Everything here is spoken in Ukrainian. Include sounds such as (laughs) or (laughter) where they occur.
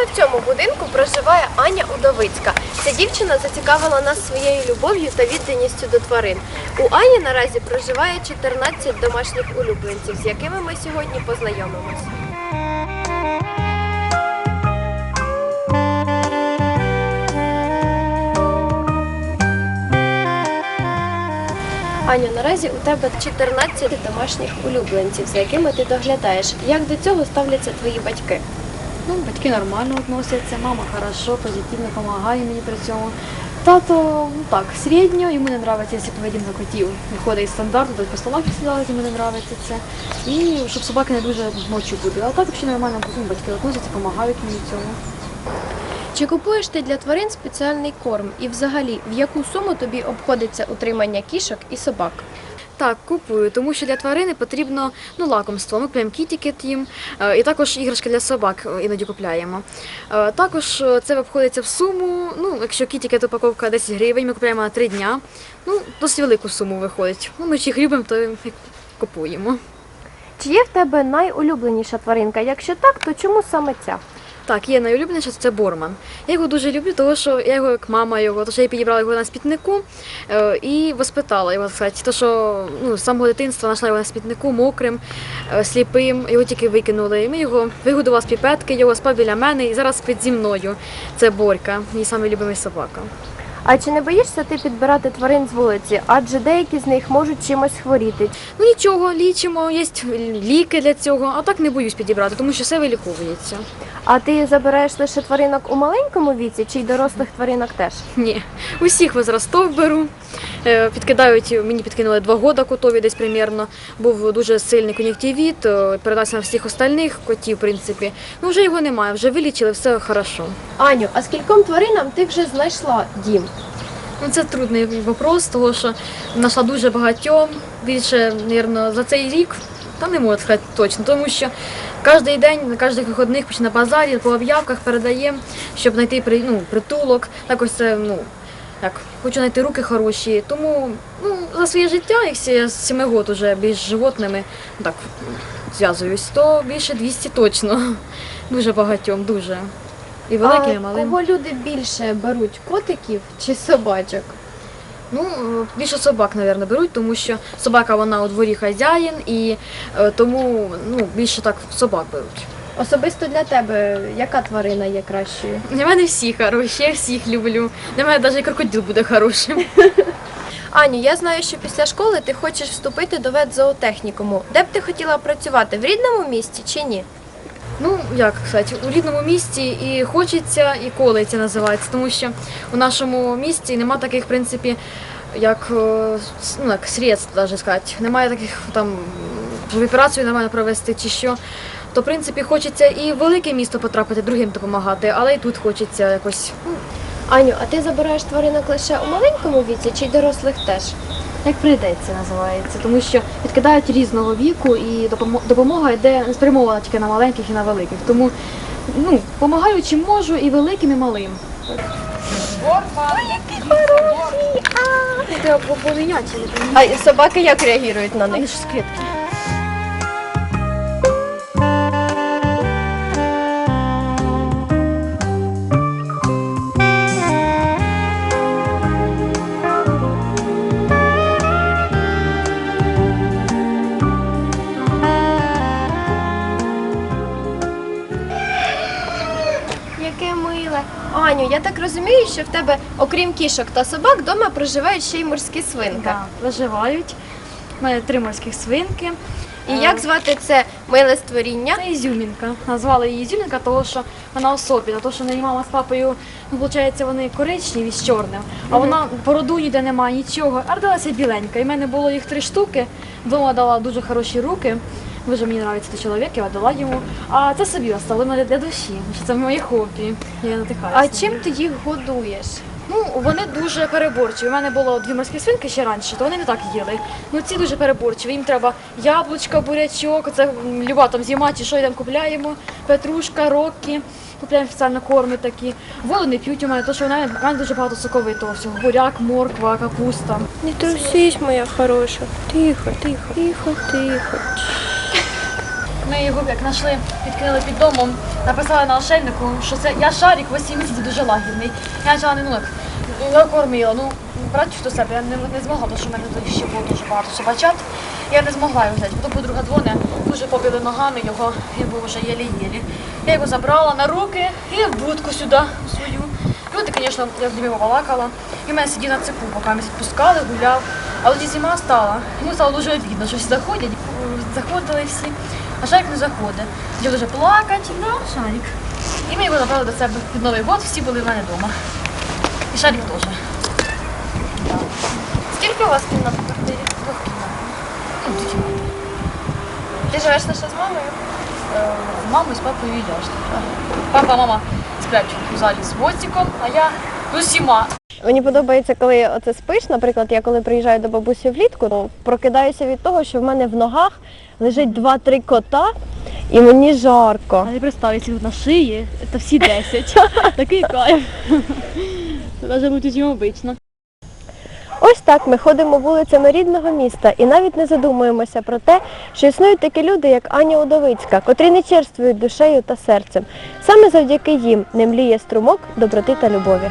Саме в цьому будинку проживає Аня Удовицька. Ця дівчина зацікавила нас своєю любов'ю та відданістю до тварин. У Ані наразі проживає 14 домашніх улюбленців, з якими ми сьогодні познайомимось. Аня, наразі у тебе 14 домашніх улюбленців, за якими ти доглядаєш. Як до цього ставляться твої батьки? Ну, батьки нормально относяться, мама хорошо, позитивно допомагає мені при цьому. Тато ну так, середньо, йому не подобається, якщо поведінка котів виходить із стандарту, то по столах сідали, йому не подобається це. І щоб собаки не дуже ночі були. А так взагалі нормально ну, батьки относяться, допомагають мені цьому. Чи купуєш ти для тварин спеціальний корм? І взагалі, в яку суму тобі обходиться утримання кішок і собак? Так, купую, тому що для тварини потрібно ну, лакомство. Ми купуємо кітікет їм, е, і також іграшки для собак е, іноді купляємо. Е, Також це обходиться в суму. Ну, якщо кітікет упаковка 10 гривень, ми купуємо на 3 дня. Ну, досить велику суму виходить. Ну, ми ж їх любимо, то купуємо. Чи є в тебе найулюбленіша тваринка? Якщо так, то чому саме ця? Так, є найулюбленіше це Борман. Я його дуже люблю, тому що я його як мама його, тому що я підібрала його на спітнику е, і воспитала його, так сказати. То, що ну, з самого дитинства знайшла його на спітнику мокрим, е, сліпим, його тільки викинули. І ми його вигодували з піпетки, його спав біля мене і зараз спить зі мною. Це Борька, мій найулюблений собака. А чи не боїшся ти підбирати тварин з вулиці? Адже деякі з них можуть чимось хворіти. Ну нічого, лічимо, є ліки для цього, а так не боюсь підібрати, тому що все виліковується. А ти забираєш лише тваринок у маленькому віці, чи й дорослих тваринок теж? Ні, усіх возрастов беру. Е, Підкидають, мені підкинули два года котові десь примірно. Був дуже сильний кон'юктивіт, е, передався на всіх остальних котів, в принципі. Ну вже його немає, вже вилічили, все хорошо. Аню, а скільком тваринам ти вже знайшла дім? Ну це трудний вопрос, тому що знайшла дуже багатьом. Більше, мабуть, за цей рік, та не можу сказати точно, тому що кожен день, на кожних виходних почти на базарі, по об'явках передаємо, щоб знайти ну, притулок. Також це, ну, як, хочу знайти руки хороші. Тому ну, за своє життя, якщо я з 7 років вже більш животними так, зв'язуюсь, то більше 200 точно. Дуже багатьом, дуже. І великим, і а малим. кого люди більше беруть котиків чи собачок? Ну, більше собак, мабуть, беруть, тому що собака вона у дворі хазяїн, і е, тому ну, більше так собак беруть. Особисто для тебе яка тварина є кращою? Для мене всі хороші, я всіх люблю. Для мене навіть крокодил буде хорошим. (laughs) Аню, я знаю, що після школи ти хочеш вступити до ветзоотехнікуму. Де б ти хотіла працювати? В рідному місті чи ні? Ну, як сказати, у рідному місті і хочеться, і колиться називається, тому що у нашому місті нема таких, в принципі, як, е, ну, як средств, навіть сказати. Немає таких там, операцію нормально провести чи що. То, в принципі, хочеться і в велике місто потрапити, другим допомагати, але і тут хочеться якось ну, Аню, а ти забираєш тваринок лише у маленькому віці чи дорослих теж? Як прийдеться, називається, тому що відкидають різного віку і допомога йде не спрямована тільки на маленьких і на великих. Тому ну, допомагаю чим можу і великим, і малим. Треба поміняти, А собаки як реагують на вони них? ж з миле. Аню, я так розумію, що в тебе, окрім кішок та собак, вдома проживають ще й морські свинки. Да, виживають. У мене три морських свинки. І як звати це миле створіння? Це Ізюмінка. Назвали її Ізюмінка, тому що вона особлива, тому що неї мама з папою, ну, виходить, вони коричневі з чорним, а вона породу ніде немає, нічого. А родилася біленька. І в мене було їх три штуки. Вдома дала дуже хороші руки. Дуже мені подобається той чоловік, я дала йому. А це собі оставила для душі. що Це моє хобі. Я надихаюся. А чим ти їх годуєш? Ну, вони дуже переборчиві. У мене було дві морські свинки ще раніше, то вони не так їли. Ну ці дуже переборчиві. Їм треба яблучка, бурячок, це люба там зима чи що йдемо купляємо, петрушка, рокки. Купляємо спеціально корми такі. Воду не п'ють у мене, тому що в мене дуже багато соковитого всього. Буряк, морква, капуста. Не трусись, моя хороша. Тихо, тихо. Тихо, тихо. Ми його як знайшли, відкинули під домом, написали на ошейнику, що це я шарик 8 місяців дуже лагідний. Я почала не ну, як, кормила. Ну, брати до себе я не, не змогла, тому що в мене тоді ще було дуже багато собачат. Я не змогла його взяти. Потім подруга дзвонить, дуже побили ногами його, він був вже єлі-єлі. Я його забрала на руки і в будку сюди свою. Люди, звісно, я з ними балакала. І в мене сидів на цепу, поки ми відпускали, гуляв. А тоді зима стала, йому стало дуже обідно, що всі заходять, заходили всі, а шарик не заходить. Почав дуже плакати, ну, шарик. І ми його забрали до себе під Новий год, всі були в мене вдома. І шарик теж. Скільки у вас кімнат в квартирі? Ну, тоді, Ти живеш лише з мамою? е, З мамою, з папою і я ж. Папа, мама сплять у залі з Востіком, а я з усіма. Мені подобається, коли оце спиш. Наприклад, я коли приїжджаю до бабусі влітку, то прокидаюся від того, що в мене в ногах лежить два-три кота, і мені жарко. Не представь, если вот на шиї, це всі 10. (laughs) Такий кайф. Даже бути чим обично. Ось так ми ходимо вулицями рідного міста і навіть не задумуємося про те, що існують такі люди, як Аня Удовицька, котрі не черствують душею та серцем. Саме завдяки їм не мліє струмок доброти та любові.